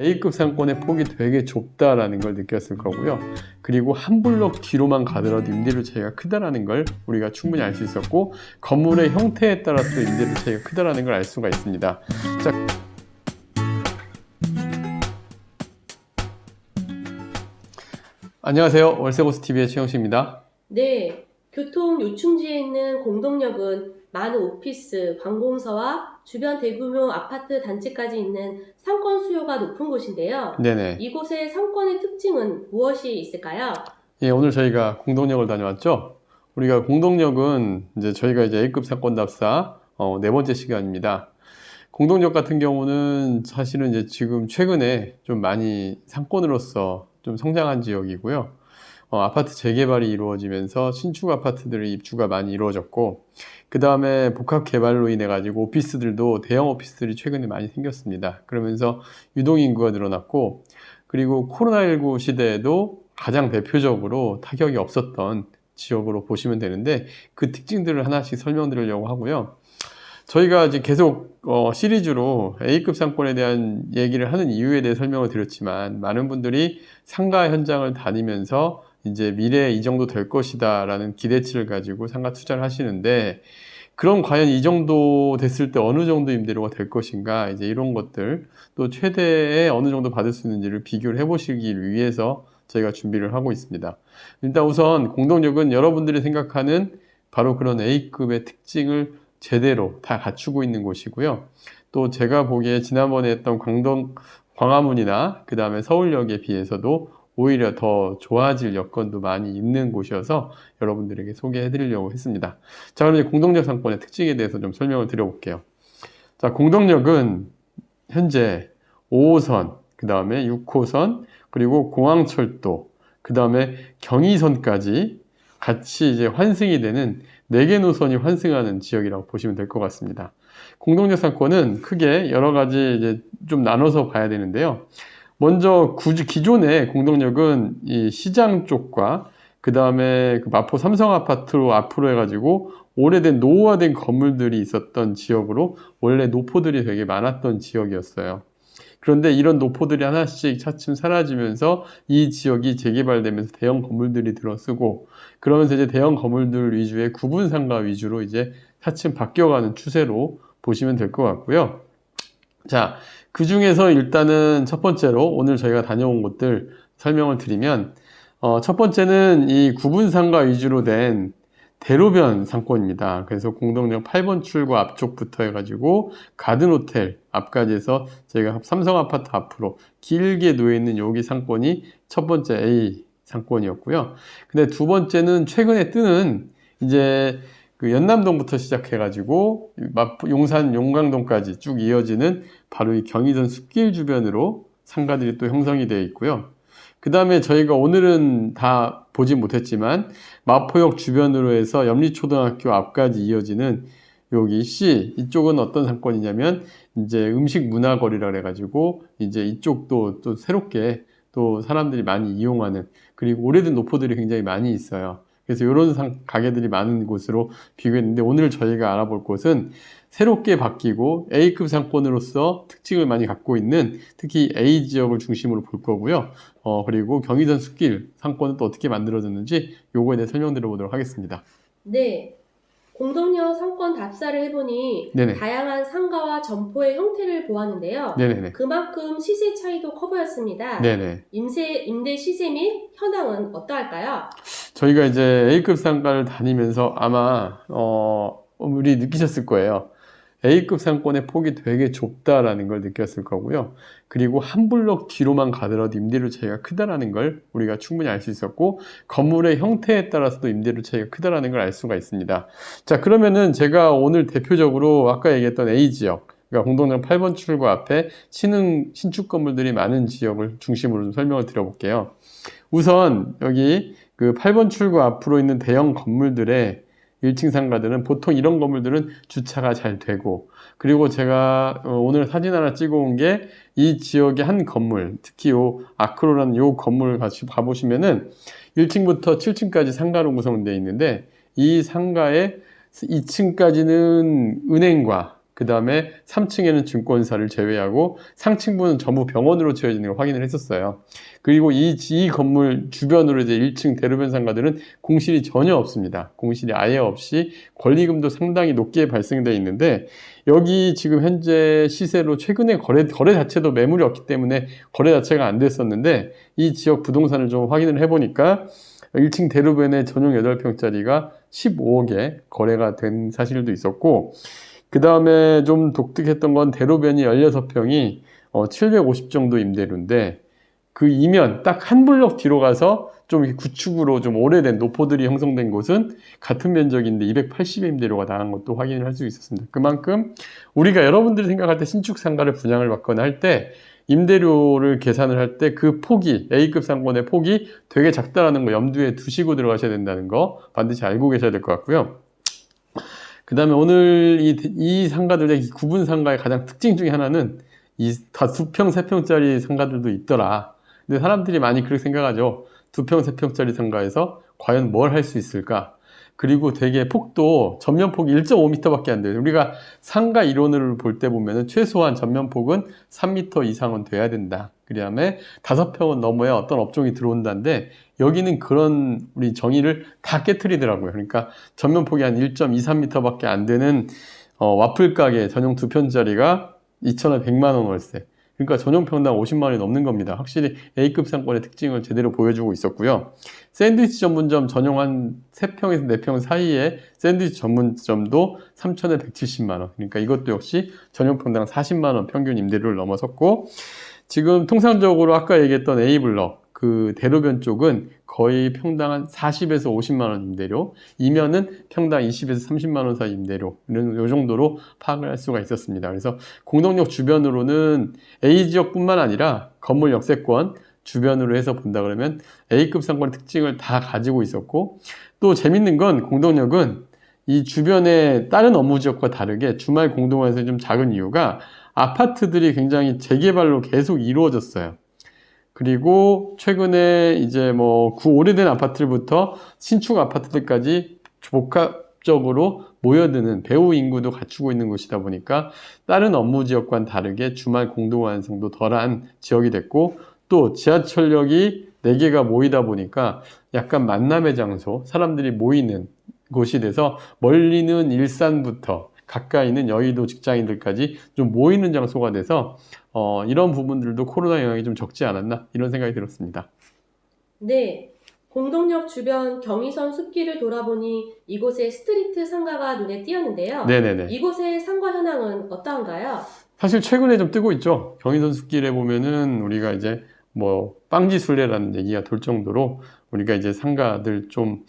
A급 상권의 폭이 되게 좁다라는 걸 느꼈을 거고요. 그리고 한 블럭 뒤로만 가더라도 임대료 차이가 크다라는 걸 우리가 충분히 알 수 있었고 건물의 형태에 따라서 임대료 차이가 크다라는 걸 알 수가 있습니다. 자, 안녕하세요. 월세고스 TV의 최영식입니다. 네, 교통 요충지에 있는 공동역은 많은 오피스, 관공서와 주변 대규모 아파트 단지까지 있는 상권 수요가 높은 곳인데요. 네네. 이곳의 상권의 특징은 무엇이 있을까요? 예, 오늘 저희가 공동역을 다녀왔죠. 우리가 공동역은 이제 저희가 이제 A급 사건 답사 어, 네 번째 시간입니다. 공동역 같은 경우는 사실은 이제 지금 최근에 좀 많이 상권으로서 좀 성장한 지역이고요. 어, 아파트 재개발이 이루어지면서 신축 아파트들의 입주가 많이 이루어졌고, 그 다음에 복합 개발로 인해 가지고 오피스들도 대형 오피스들이 최근에 많이 생겼습니다. 그러면서 유동 인구가 늘어났고, 그리고 코로나19 시대에도 가장 대표적으로 타격이 없었던 지역으로 보시면 되는데 그 특징들을 하나씩 설명드리려고 하고요. 저희가 이제 계속 어, 시리즈로 A급 상권에 대한 얘기를 하는 이유에 대해 설명을 드렸지만 많은 분들이 상가 현장을 다니면서 이제 미래에 이 정도 될 것이다 라는 기대치를 가지고 상가 투자를 하시는데 그럼 과연 이 정도 됐을 때 어느 정도 임대료가 될 것인가 이제 이런 것들 또 최대에 어느 정도 받을 수 있는지를 비교를 해보시기 위해서 저희가 준비를 하고 있습니다. 일단 우선 공동역은 여러분들이 생각하는 바로 그런 A급의 특징을 제대로 다 갖추고 있는 곳이고요. 또 제가 보기에 지난번에 했던 광동, 광화문이나 그 다음에 서울역에 비해서도 오히려 더 좋아질 여건도 많이 있는 곳이어서 여러분들에게 소개해 드리려고 했습니다. 자, 그럼 이제 공동역 상권의 특징에 대해서 좀 설명을 드려볼게요. 자, 공동역은 현재 5호선, 그 다음에 6호선, 그리고 공항철도, 그 다음에 경의선까지 같이 이제 환승이 되는 4개 노선이 환승하는 지역이라고 보시면 될 것 같습니다. 공동역 상권은 크게 여러 가지 이제 좀 나눠서 봐야 되는데요. 먼저 굳이 기존의 공동역은 이 시장 쪽과 그 다음에 그 마포 삼성 아파트로 앞으로 해가지고 오래된 노후화된 건물들이 있었던 지역으로 원래 노포들이 되게 많았던 지역이었어요. 그런데 이런 노포들이 하나씩 차츰 사라지면서 이 지역이 재개발되면서 대형 건물들이 들어서고 그러면서 이제 대형 건물들 위주의 구분 상가 위주로 이제 차츰 바뀌어가는 추세로 보시면 될 것 같고요. 자, 그 중에서 일단은 첫 번째로 오늘 저희가 다녀온 곳들 설명을 드리면 어, 첫 번째는 이 구분 상가 위주로 된 대로변 상권입니다. 그래서 공동역 8번 출구 앞쪽부터 해가지고 가든 호텔 앞까지 해서 저희가 삼성 아파트 앞으로 길게 놓여 있는 여기 상권이 첫 번째 A 상권이었고요. 근데 두 번째는 최근에 뜨는 이제 그 연남동부터 시작해가지고 용산 용강동까지 쭉 이어지는 바로 이 경의선 숲길 주변으로 상가들이 또 형성이 되어 있고요. 그 다음에 저희가 오늘은 다 보진 못했지만 마포역 주변으로 해서 염리초등학교 앞까지 이어지는 여기 C 이쪽은 어떤 상권이냐면 이제 음식 문화 거리라 그래가지고 이제 이쪽도 또 새롭게 또 사람들이 많이 이용하는 그리고 오래된 노포들이 굉장히 많이 있어요. 그래서 이런 상, 가게들이 많은 곳으로 비교했는데 오늘 저희가 알아볼 곳은 새롭게 바뀌고 A급 상권으로서 특징을 많이 갖고 있는 특히 A 지역을 중심으로 볼 거고요. 어, 그리고 경의선 숲길 상권은 또 어떻게 만들어졌는지 요거에 대해 설명드려 보도록 하겠습니다. 네, 공동역 상권 답사를 해보니 네네. 다양한 상가와 점포의 형태를 보았는데요. 네네네. 그만큼 시세 차이도 커 보였습니다. 네네. 임세, 임대 시세 및 현황은 어떠할까요? 저희가 이제 A급 상가를 다니면서 아마, 어, 우리 느끼셨을 거예요. A급 상권의 폭이 되게 좁다라는 걸 느꼈을 거고요. 그리고 한 블럭 뒤로만 가더라도 임대료 차이가 크다라는 걸 우리가 충분히 알 수 있었고, 건물의 형태에 따라서도 임대료 차이가 크다라는 걸 알 수가 있습니다. 자, 그러면은 제가 오늘 대표적으로 아까 얘기했던 A 지역, 그러니까 공동역 8번 출구 앞에 신흥, 신축 건물들이 많은 지역을 중심으로 좀 설명을 드려볼게요. 우선 여기 그 8번 출구 앞으로 있는 대형 건물들의 1층 상가들은 보통 이런 건물들은 주차가 잘 되고 그리고 제가 어, 오늘 사진 하나 찍어 온 게 이 지역의 한 건물 특히 요 아크로라는 요 건물 같이 봐보시면은 1층부터 7층까지 상가로 구성되어 있는데 이 상가의 2층까지는 은행과 그 다음에 3층에는 증권사를 제외하고 상층부는 전부 병원으로 지어지는 걸 확인을 했었어요. 그리고 이, 이 건물 주변으로 이제 1층 대로변 상가들은 공실이 전혀 없습니다. 공실이 아예 없이 권리금도 상당히 높게 발생되어 있는데 여기 지금 현재 시세로 최근에 거래, 거래 자체도 매물이 없기 때문에 거래 자체가 안 됐었는데 이 지역 부동산을 좀 확인을 해보니까 1층 대로변에 전용 8평짜리가 15억에 거래가 된 사실도 있었고 그 다음에 좀 독특했던 건 대로변이 16평이 어, 750 정도 임대료인데 그 이면 딱 한 블럭 뒤로 가서 좀 구축으로 좀 오래된 노포들이 형성된 곳은 같은 면적인데 280의 임대료가 나간 것도 확인을 할 수 있었습니다. 그만큼 우리가 여러분들이 생각할 때 신축 상가를 분양을 받거나 할 때 임대료를 계산을 할 때 그 폭이 A급 상권의 폭이 되게 작다라는 거 염두에 두시고 들어가셔야 된다는 거 반드시 알고 계셔야 될 것 같고요. 그 다음에 오늘 이, 이 상가들의 이 구분 상가의 가장 특징 중에 하나는 이 다 두 평, 세 평짜리 상가들도 있더라. 근데 사람들이 많이 그렇게 생각하죠. 두 평, 세 평짜리 상가에서 과연 뭘 할 수 있을까? 그리고 되게 폭도 전면폭이 1.5m밖에 안 돼요. 우리가 상가 이론을 볼 때 보면은 최소한 전면폭은 3m 이상은 돼야 된다. 그 다음에 다섯 평은 넘어야 어떤 업종이 들어온다는데 여기는 그런 우리 정의를 다 깨뜨리더라고요. 그러니까 전면 폭이 한 1.23m밖에 안 되는 어, 와플 가게 전용 두 편짜리가 2천에 100만 원 월세. 그러니까 전용 평당 50만 원이 넘는 겁니다. 확실히 A급 상권의 특징을 제대로 보여주고 있었고요. 샌드위치 전문점 전용 한 3평에서 4평 사이에 샌드위치 전문점도 3천에 170만 원. 그러니까 이것도 역시 전용 평당 40만 원 평균 임대료를 넘어섰고 지금 통상적으로 아까 얘기했던 A블럭 그 대로변 쪽은 거의 평당 한 40에서 50만 원 임대료, 이면은 평당 20에서 30만 원 사이 임대료 이런 요 정도로 파악을 할 수가 있었습니다. 그래서 공동역 주변으로는 A 지역뿐만 아니라 건물 역세권 주변으로 해서 본다 그러면 A급 상권의 특징을 다 가지고 있었고 또 재밌는 건 공동역은 이 주변의 다른 업무 지역과 다르게 주말 공동화에서 좀 작은 이유가 아파트들이 굉장히 재개발로 계속 이루어졌어요. 그리고 최근에 이제 뭐 구 오래된 아파트부터 신축 아파트들까지 복합적으로 모여드는 배후 인구도 갖추고 있는 곳이다 보니까 다른 업무 지역과는 다르게 주말 공동 완성도 덜한 지역이 됐고 또 지하철역이 4개가 모이다 보니까 약간 만남의 장소, 사람들이 모이는 곳이 돼서 멀리는 일산부터 가까이는 여의도 직장인들까지 좀 모이는 장소가 돼서 어, 이런 부분들도 코로나 영향이 좀 적지 않았나 이런 생각이 들었습니다. 네. 공동역 주변 경의선 숲길을 돌아보니 이곳에 스트리트 상가가 눈에 띄었는데요. 네네네. 이곳의 상가 현황은 어떠한가요? 사실 최근에 좀 뜨고 있죠. 경의선 숲길에 보면은 우리가 이제 뭐 빵지술래라는 얘기가 돌 정도로 우리가 이제 상가들 좀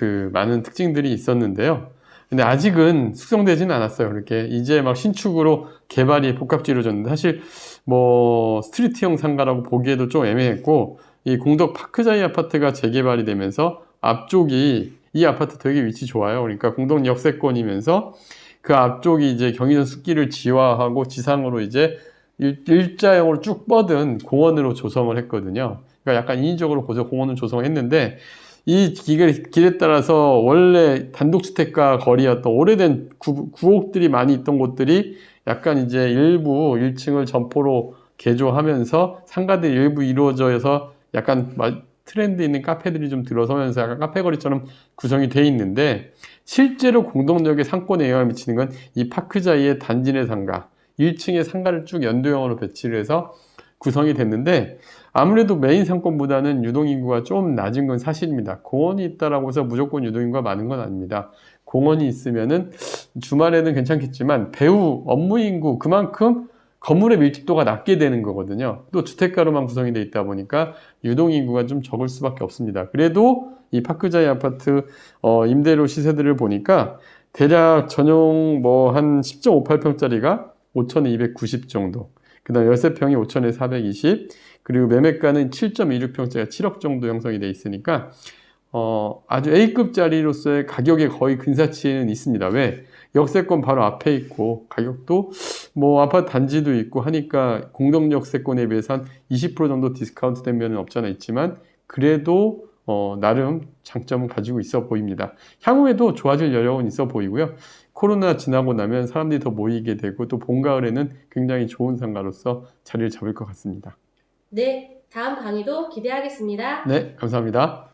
그 많은 특징들이 있었는데요. 근데 아직은 숙성되지는 않았어요. 그렇게 이제 막 신축으로 개발이 복합 이루어졌는데 사실 뭐 스트리트형 상가라고 보기에도 좀 애매했고 이 공덕 파크자이 아파트가 재개발이 되면서 앞쪽이 이 아파트 되게 위치 좋아요. 그러니까 공덕 역세권이면서 그 앞쪽이 이제 경의선 숲길을 지화하고 지상으로 이제 일, 일자형으로 쭉 뻗은 공원으로 조성을 했거든요. 그러니까 약간 인위적으로 고저 공원을 조성했는데 이 길에, 길에 따라서 원래 단독주택가 거리였던 오래된 구, 구옥들이 많이 있던 곳들이 약간 이제 일부 1층을 점포로 개조하면서 상가들이 일부 이루어져서 약간 마- 트렌드 있는 카페들이 좀 들어서면서 약간 카페 거리처럼 구성이 돼 있는데 실제로 공동역의 상권에 영향을 미치는 건 이 파크자이의 단지 내 상가 1층에 상가를 쭉 연도형으로 배치를 해서 구성이 됐는데 아무래도 메인 상권보다는 유동인구가 좀 낮은 건 사실입니다. 공원이 있다라고 해서 무조건 유동인구가 많은 건 아닙니다. 공원이 있으면은 주말에는 괜찮겠지만 배우 업무 인구 그만큼 건물의 밀집도가 낮게 되는 거거든요. 또 주택가로만 구성이 돼 있다 보니까 유동 인구가 좀 적을 수밖에 없습니다. 그래도 이 파크자이 아파트 어, 임대료 시세들을 보니까 대략 전용 뭐 한 10.58평짜리가 5,290 정도. 그 다음 13평이 5천에 420, 그리고 매매가는 7.26평짜리가 7억 정도 형성이 돼 있으니까, 어, 아주 A급짜리로서의 가격에 거의 근사치는 있습니다. 왜? 역세권 바로 앞에 있고, 가격도 뭐 아파트 단지도 있고 하니까 공동 역세권에 비해서 한 20% 정도 디스카운트 된 면은 없잖아 있지만, 그래도 어, 나름 장점은 가지고 있어 보입니다. 향후에도 좋아질 여력은 있어 보이고요. 코로나 지나고 나면 사람들이 더 모이게 되고 또 봄, 가을에는 굉장히 좋은 상가로서 자리를 잡을 것 같습니다. 네, 다음 강의도 기대하겠습니다. 네, 감사합니다.